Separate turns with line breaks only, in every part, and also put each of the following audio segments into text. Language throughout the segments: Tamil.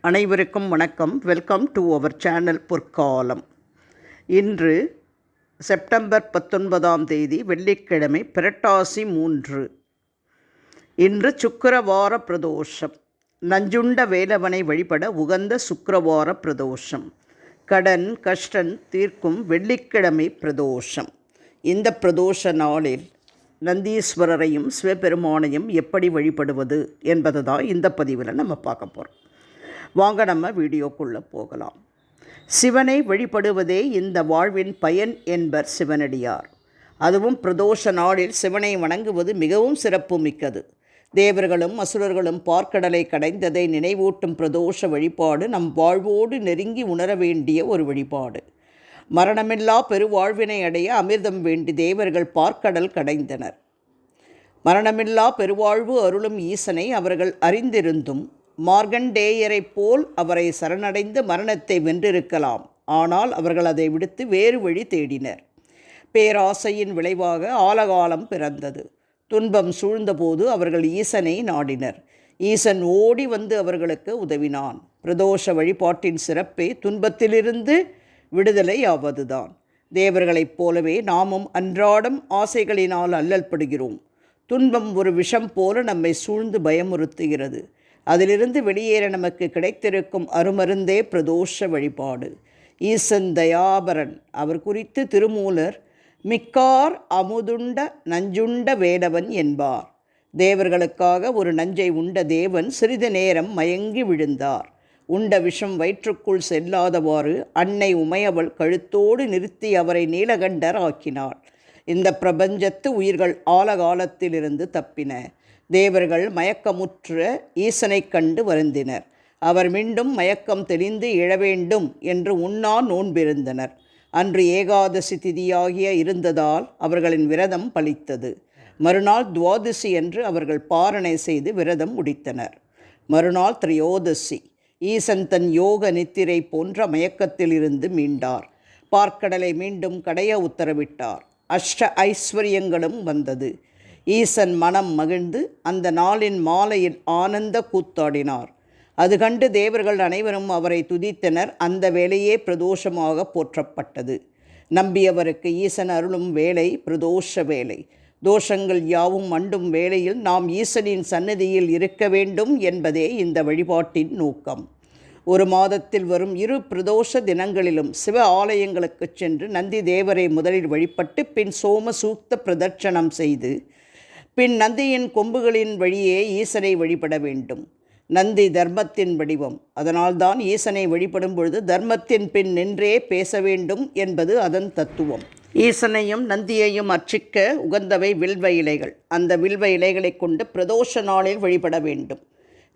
அனைவருக்கும் வணக்கம். வெல்கம் டு அவர் சேனல் பொற்காலம். இன்று செப்டம்பர் பத்தொன்பதாம் தேதி வெள்ளிக்கிழமை பிரட்டாசி மூன்று. இன்று சுக்கரவார பிரதோஷம். நஞ்சுண்ட வேலவனை வழிபட உகந்த சுக்கரவார பிரதோஷம். கடன் கஷ்டன் தீர்க்கும் வெள்ளிக்கிழமை பிரதோஷம். இந்த பிரதோஷ நாளில் நந்தீஸ்வரரையும் சிவபெருமானையும் எப்படி வழிபடுவது என்பது தான் இந்த பதிவில் நம்ம பார்க்க போகிறோம் வாங்க நம்ம வீடியோக்குள்ளே போகலாம். சிவனை வழிபடுவதே இந்த வாழ்வின் பயன் என்பர் சிவனடியார். அதுவும் பிரதோஷ நாளில் சிவனை வணங்குவது மிகவும் சிறப்பு மிக்கது. தேவர்களும் அசுரர்களும் பார்க்கடலை கடைந்ததை நினைவூட்டும் பிரதோஷ வழிபாடு நம் வாழ்வோடு நெருங்கி உணர வேண்டிய ஒரு வழிபாடு. மரணமில்லா பெருவாழ்வினை அடைய அமிர்தம் வேண்டி தேவர்கள் பார்க்கடல் கடைந்தனர். மரணமில்லா பெருவாழ்வு அருளும் ஈசனை அவர்கள் அறிந்திருந்தும் மார்கண்டேயரைப் போல் அவரை சரணடைந்து மரணத்தை வென்றிருக்கலாம். ஆனால் அவர்கள் அதை விடுத்து வேறு வழி தேடினர். பேராசையின் விளைவாக ஆலகாலம் பிறந்தது. துன்பம் சூழ்ந்தபோது அவர்கள் ஈசனை நாடினர். ஈசன் ஓடி வந்து அவர்களுக்கு உதவினான். பிரதோஷ வழிபாட்டின் சிறப்பே துன்பத்திலிருந்து விடுதலை ஆவதுதான். தேவர்களைப் போலவே நாமும் அன்றாடம் ஆசைகளினால் அல்லல்படுகிறோம். துன்பம் ஒரு விஷம் போல நம்மை சூழ்ந்து பயமுறுத்துகிறது. அதிலிருந்து வெளியேற நமக்கு கிடைத்திருக்கும் அருமருந்தே பிரதோஷ வழிபாடு. ஈசன் தயாபரன் அவர் குறித்து திருமூலர் மிக்கார் அமுதுண்ட நஞ்சுண்ட வேடவன் என்பார். தேவர்களுக்காக ஒரு நஞ்சை உண்ட தேவன் சிறிது நேரம் மயங்கி விழுந்தார். உண்ட விஷம் வயிற்றுக்குள் செல்லாதவாறு அன்னை உமையவள் கழுத்தோடு நிறுத்தி அவரை நீலகண்டர் ஆக்கினாள் இந்த பிரபஞ்சத்து உயிர்கள் ஆலகாலத்திலிருந்து தப்பின. தேவர்கள் மயக்கமுற்ற ஈசனைக் கண்டு வருந்தினர். அவர் மீண்டும் மயக்கம் தெளிந்து எழ வேண்டும் என்று உண்ணா நோன்பிருந்தனர். அன்று ஏகாதசி திதியாகிய இருந்ததால் அவர்களின் விரதம் பலித்தது. மறுநாள் துவாதசி என்று அவர்கள் பாரணை செய்து விரதம் முடித்தனர். மறுநாள் திரையோதசி. ஈசன் தன் யோக நித்திரை போன்ற மயக்கத்திலிருந்து மீண்டார். பார்க்கடலை மீண்டும் கடைய உத்தரவிட்டார். அஷ்ட ஐஸ்வர்யங்களும் வந்தது. ஈசன் மனம் மகிழ்ந்து அந்த நாளின் மாலையில் ஆனந்த கூத்தாடினார். அது கண்டு தேவர்கள் அனைவரும் அவரை துதித்தனர். அந்த வேலையே பிரதோஷமாக போற்றப்பட்டது. நம்பியவருக்கு ஈசன் அருளும் வேலை பிரதோஷ வேலை தோஷங்கள் யாவும் மண்டும் வேளையில் நாம் ஈசனின் சன்னதியில் இருக்க வேண்டும் என்பதே இந்த வழிபாட்டின் நோக்கம். ஒரு மாதத்தில் வரும் இரு பிரதோஷ தினங்களிலும் சிவ ஆலயங்களுக்கு சென்று நந்தி தேவரை முதலில் வழிபட்டு பின் சோம சூக்த பிரதட்சணம் செய்து பின் நந்தியின் கொம்புகளின் வழியே ஈசனை வழிபட வேண்டும். நந்தி தர்மத்தின் வடிவம். அதனால்தான் ஈசனை வழிபடும் பொழுது தர்மத்தின் பின் நின்றே பேச வேண்டும் என்பது அதன் தத்துவம். ஈசனையும் நந்தியையும் அர்ச்சிக்க உகந்தவை வில்வ இலைகள். அந்த வில்வ இலைகளை கொண்டு பிரதோஷ நாளில் வழிபட வேண்டும்.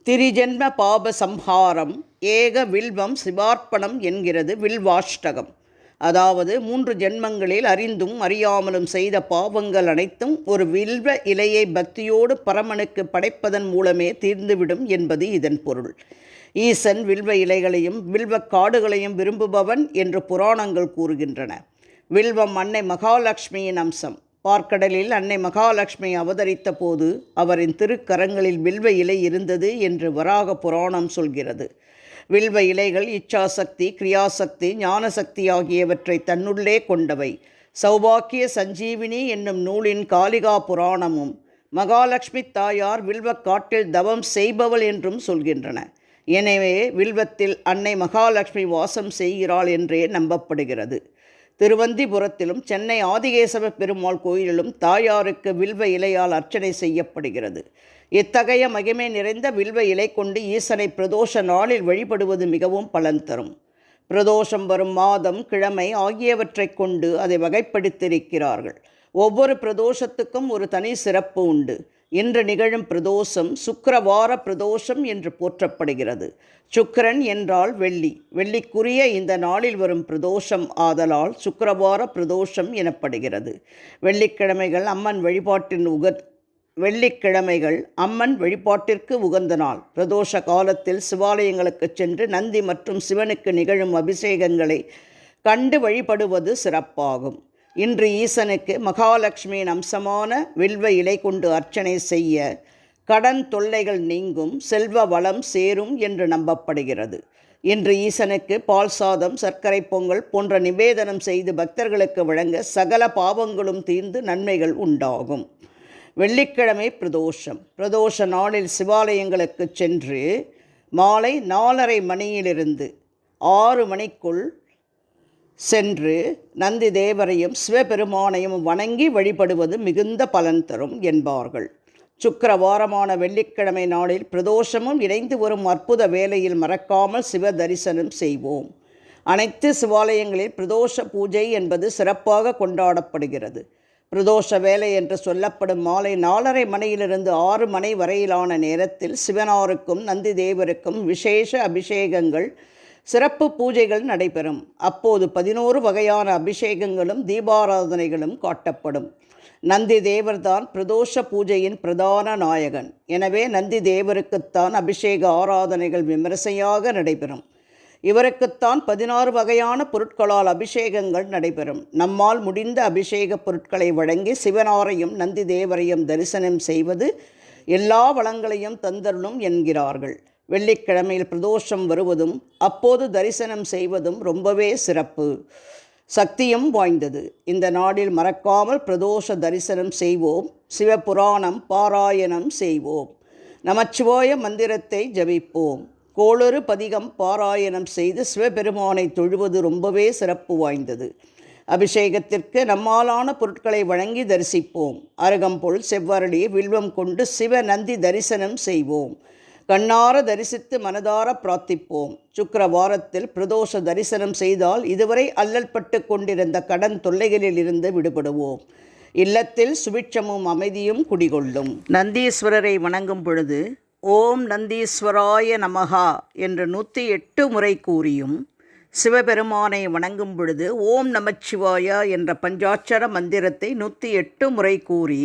திரிஜென்ம பாப சம்ஹாரம் ஏக வில்வம் சிவார்ப்பணம் என்கிறது வில்வாஷ்டகம். அதாவது மூன்று ஜென்மங்களில் அறிந்தும் அறியாமலும் செய்த பாவங்கள் அனைத்தும் ஒரு வில்வ இலையை பக்தியோடு பரமனுக்கு படைப்பதன் மூலமே தீர்ந்துவிடும் என்பது இதன் பொருள். ஈசன் வில்வ இலைகளையும் வில்வ காடுகளையும் விரும்புபவன் என்று புராணங்கள் கூறுகின்றன. வில்வம் அன்னை மகாலட்சுமியின் அம்சம். பார்க்கடலில் அன்னை மகாலட்சுமி அவதரித்த போது அவரின் திருக்கரங்களில் வில்வ இலை இருந்தது என்று வராக புராணம் சொல்கிறது. வில்வ இலைகள் இச்சாசக்தி கிரியாசக்தி ஞானசக்தி ஆகியவற்றை தன்னுள்ளே கொண்டவை. சௌபாக்கிய சஞ்சீவினி என்னும் நூலின் காளிகா புராணமும் மகாலட்சுமி தாயார் வில்வக் காட்டில் தவம் செய்பவள் என்றும் சொல்கின்றன. எனவே வில்வத்தில் அன்னை மகாலட்சுமி வாசம் செய்கிறாள் என்றே நம்பப்படுகிறது. திருவந்திபுரத்திலும் சென்னை ஆதிகேசவ பெருமாள் கோயிலிலும் தாயாருக்கு வில்வ இலையால் அர்ச்சனை செய்யப்படுகிறது. இத்தகைய மகிமை நிறைந்த வில்வ இலை கொண்டு ஈசனை பிரதோஷ நாளில் வழிபடுவது மிகவும் பலன் தரும். பிரதோஷம் வரும் மாதம் கிழமை ஆகியவற்றைக் கொண்டு அதை வகைப்படுத்தியிருக்கிறார்கள். ஒவ்வொரு பிரதோஷத்துக்கும் ஒரு தனி சிறப்பு உண்டு. இன்று நிகழும் பிரதோஷம் சுக்கரவார பிரதோஷம் என்று போற்றப்படுகிறது. சுக்கரன் என்றால் வெள்ளி. வெள்ளிக்குரிய இந்த நாளில் வரும் பிரதோஷம் ஆதலால் சுக்கரவார பிரதோஷம் எனப்படுகிறது. வெள்ளிக்கிழமைகள் அம்மன் வழிபாட்டின் உக வெள்ளிக்கிழமைகள் அம்மன் வழிபாட்டிற்கு உகந்த நாள். பிரதோஷ காலத்தில் சிவாலயங்களுக்கு சென்று நந்தி மற்றும் சிவனுக்கு நிகழும் அபிஷேகங்களை கண்டு வழிபடுவது சிறப்பாகும். இன்று ஈசனுக்கு மகாலட்சுமியின் அம்சமான வில்வ இலை கொண்டு அர்ச்சனை செய்ய கடன் தொல்லைகள் நீங்கும் செல்வ வளம் சேரும் என்று நம்பப்படுகிறது. இன்று ஈசனுக்கு பால் சாதம் சர்க்கரை பொங்கல் போன்ற நிவேதனம் செய்து பக்தர்களுக்கு வழங்க சகல பாவங்களும் தீர்ந்து நன்மைகள் உண்டாகும். வெள்ளிக்கிழமை பிரதோஷம். பிரதோஷ நாளில் சிவாலயங்களுக்கு சென்று மாலை நாலரை மணியிலிருந்து ஆறு மணிக்குள் சென்று நந்தி தேவரையும் சிவபெருமானையும் வணங்கி வழிபடுவது மிகுந்த பலன் தரும் என்பார்கள். சுக்கரவாரமான வெள்ளிக்கிழமை நாளில் பிரதோஷமும் இணைந்து வரும் அற்புத வேலையில் மறக்காமல் சிவ தரிசனம் செய்வோம். அனைத்து சிவாலயங்களில் பிரதோஷ பூஜை என்பது சிறப்பாக கொண்டாடப்படுகிறது. பிரதோஷ வேலை என்று சொல்லப்படும் மாலை நாலரை மணியிலிருந்து ஆறு மணி வரையிலான நேரத்தில் சிவனாருக்கும் நந்தி தேவருக்கும் விசேஷ அபிஷேகங்கள் சிறப்பு பூஜைகள் நடைபெறும். அப்போது பதினோரு வகையான அபிஷேகங்களும் தீபாராதனைகளும் காட்டப்படும். நந்தி தேவர்தான் பிரதோஷ பூஜையின் பிரதான நாயகன். எனவே நந்தி தேவருக்குத்தான் அபிஷேக ஆராதனைகள் விமரிசையாக நடைபெறும். இவருக்குத்தான் பதினாறு வகையான பொருட்களால் அபிஷேகங்கள் நடைபெறும். நம்மால் முடிந்த அபிஷேக பொருட்களை வழங்கி சிவனாரையும் நந்தி தேவரையும் தரிசனம் செய்வது எல்லா வளங்களையும் தந்தருளும் என்கிறார்கள். வெள்ளிக்கிழமையில் பிரதோஷம் வருவதும் அப்போது தரிசனம் செய்வதும் ரொம்பவே சிறப்பு. சக்தியும் வாய்ந்தது. இந்த நாளில் மறக்காமல் பிரதோஷ தரிசனம் செய்வோம். சிவபுராணம் பாராயணம் செய்வோம். நமச்சிவாய மந்திரத்தை ஜபிப்போம். கோளொரு பதிகம் பாராயணம் செய்து சிவபெருமானை தொழுவது ரொம்பவே சிறப்பு வாய்ந்தது. அபிஷேகத்திற்கு நம்மாலான பொருட்களை வழங்கி தரிசிப்போம். அருகம்புல் செவ்வரளி வில்வம் கொண்டு சிவ நந்தி தரிசனம் செய்வோம். கண்ணார தரிசித்து மனதார பிரார்த்திப்போம். சுக்கரவாரத்தில் பிரதோஷ தரிசனம் செய்தால் இதுவரை அல்லல்பட்டு கொண்டிருந்த கடன் தொல்லைகளில் இருந்து விடுபடுவோம். இல்லத்தில் சுபிட்சமும் அமைதியும் குடிகொள்ளும். நந்தீஸ்வரரை வணங்கும் பொழுது ஓம் நந்தீஸ்வராய நமகா என்று நூற்றி எட்டு முறை கூறியும் சிவபெருமானை வணங்கும் பொழுது ஓம் நமச்சிவாயா என்ற பஞ்சாட்சர மந்திரத்தை நூற்றி எட்டு முறை கூறி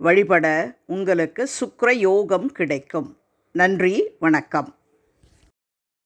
வழிபட உங்களுக்கு சுக்ர யோகம் கிடைக்கும். நன்றி வணக்கம்.